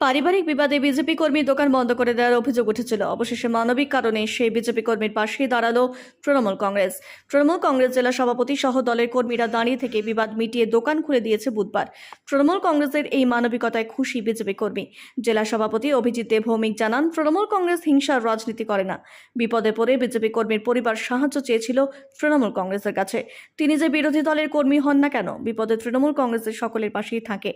পারিবারিক বিবাদে বিজেপি কর্মী দোকান বন্ধ করে দেওয়ার অভিযোগ উঠেছিল। অবশেষে মানবিক কারণে সেই বিজেপি কর্মীর পাশেই দাঁড়াল তৃণমূল কংগ্রেস। তৃণমূল কংগ্রেস জেলা সভাপতি সহ দলের কর্মীরা দাঁড়িয়ে থেকে বিবাদ মিটিয়ে দোকান খুলে দিয়েছে বুধবার। তৃণমূল কংগ্রেসের এই মানবিকতায় খুশি বিজেপি কর্মী। জেলা সভাপতি অভিজিৎ দেব ভৌমিক জানান, তৃণমূল কংগ্রেস হিংসার রাজনীতি করে না। বিপদে পড়ে বিজেপি কর্মীর পরিবার সাহায্য চেয়েছিল তৃণমূল কংগ্রেসের কাছে। তিনি যে বিরোধী দলের কর্মী হন না কেন, বিপদে তৃণমূল কংগ্রেসের সকলের পাশেই থাকে।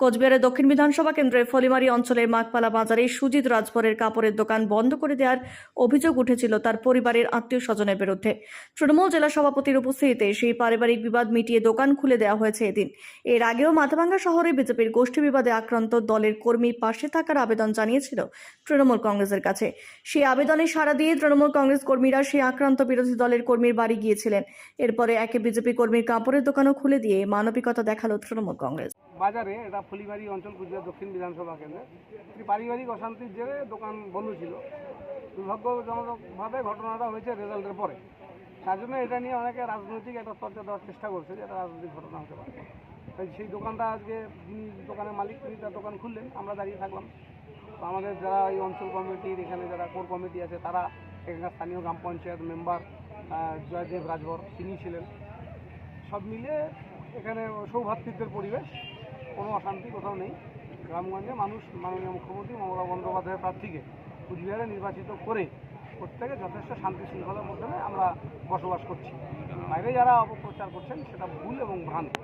কোচবিহারের দক্ষিণ বিধানসভা কেন্দ্রের ফলিমারি অঞ্চলের মাকপালা বাজারে সুজিত রাজভরের কাপড়ের দোকান বন্ধ করে দেওয়ার অভিযোগ উঠেছিল তার পরিবারের আত্মীয় স্বজনের বিরুদ্ধে। তৃণমূল জেলা সভাপতির উপস্থিতিতে সেই পারিবারিক বিবাদ মিটিয়ে দোকান খুলে দেওয়া হয়েছে এদিন। এর আগেও মাথাভাঙ্গা শহরে বিজেপির গোষ্ঠী বিবাদে আক্রান্ত দলের কর্মী পাশে থাকার আবেদন জানিয়েছিল তৃণমূল কংগ্রেসের কাছে। সেই আবেদনে সাড়া দিয়ে তৃণমূল কংগ্রেস কর্মীরা সেই আক্রান্ত বিরোধী দলের কর্মীর বাড়ি গিয়েছিলেন। এরপরে একে বিজেপি কর্মীর কাপড়ের দোকানও খুলে দিয়ে মানবিকতা দেখাল তৃণমূল কংগ্রেস। বাজারে এটা ফুলিবাড়ি অঞ্চল কুচবিহার দক্ষিণ বিধানসভা কেন্দ্রে। একটি পারিবারিক অশান্তির জেরে দোকান বন্ধ ছিল। দুর্ভাগ্যজনকভাবে ঘটনাটা হয়েছে রেজাল্টের পরে। তার জন্য এটা নিয়ে অনেকে রাজনৈতিক একটা চর্চা দেওয়ার চেষ্টা করছে যে এটা রাজনৈতিক ঘটনা হতে পারে। তাই সেই দোকানটা আজকে যিনি দোকানের মালিক, তিনি তার দোকান খুললেন, আমরা দাঁড়িয়ে থাকলাম। তো আমাদের যারা এই অঞ্চল কমিটির, এখানে যারা কোর কমিটি আছে, তারা এখানকার স্থানীয় গ্রাম পঞ্চায়েত মেম্বার জয়দেব রাজভর তিনি ছিলেন। সব মিলে এখানে সৌভাতৃত্বের পরিবেশ, কোনো অশান্তি কোথাও নেই। গ্রামগঞ্জে মানুষ মাননীয় মুখ্যমন্ত্রী মমতা বন্দ্যোপাধ্যায়ের প্রার্থীকে কুচবিহারে নির্বাচিত করে প্রত্যেকে যথেষ্ট শান্তি শৃঙ্খলার মাধ্যমে আমরা বসবাস করছি। বাইরে যারা অপপ্রচার করছেন, সেটা ভুল এবং ভ্রান্ত।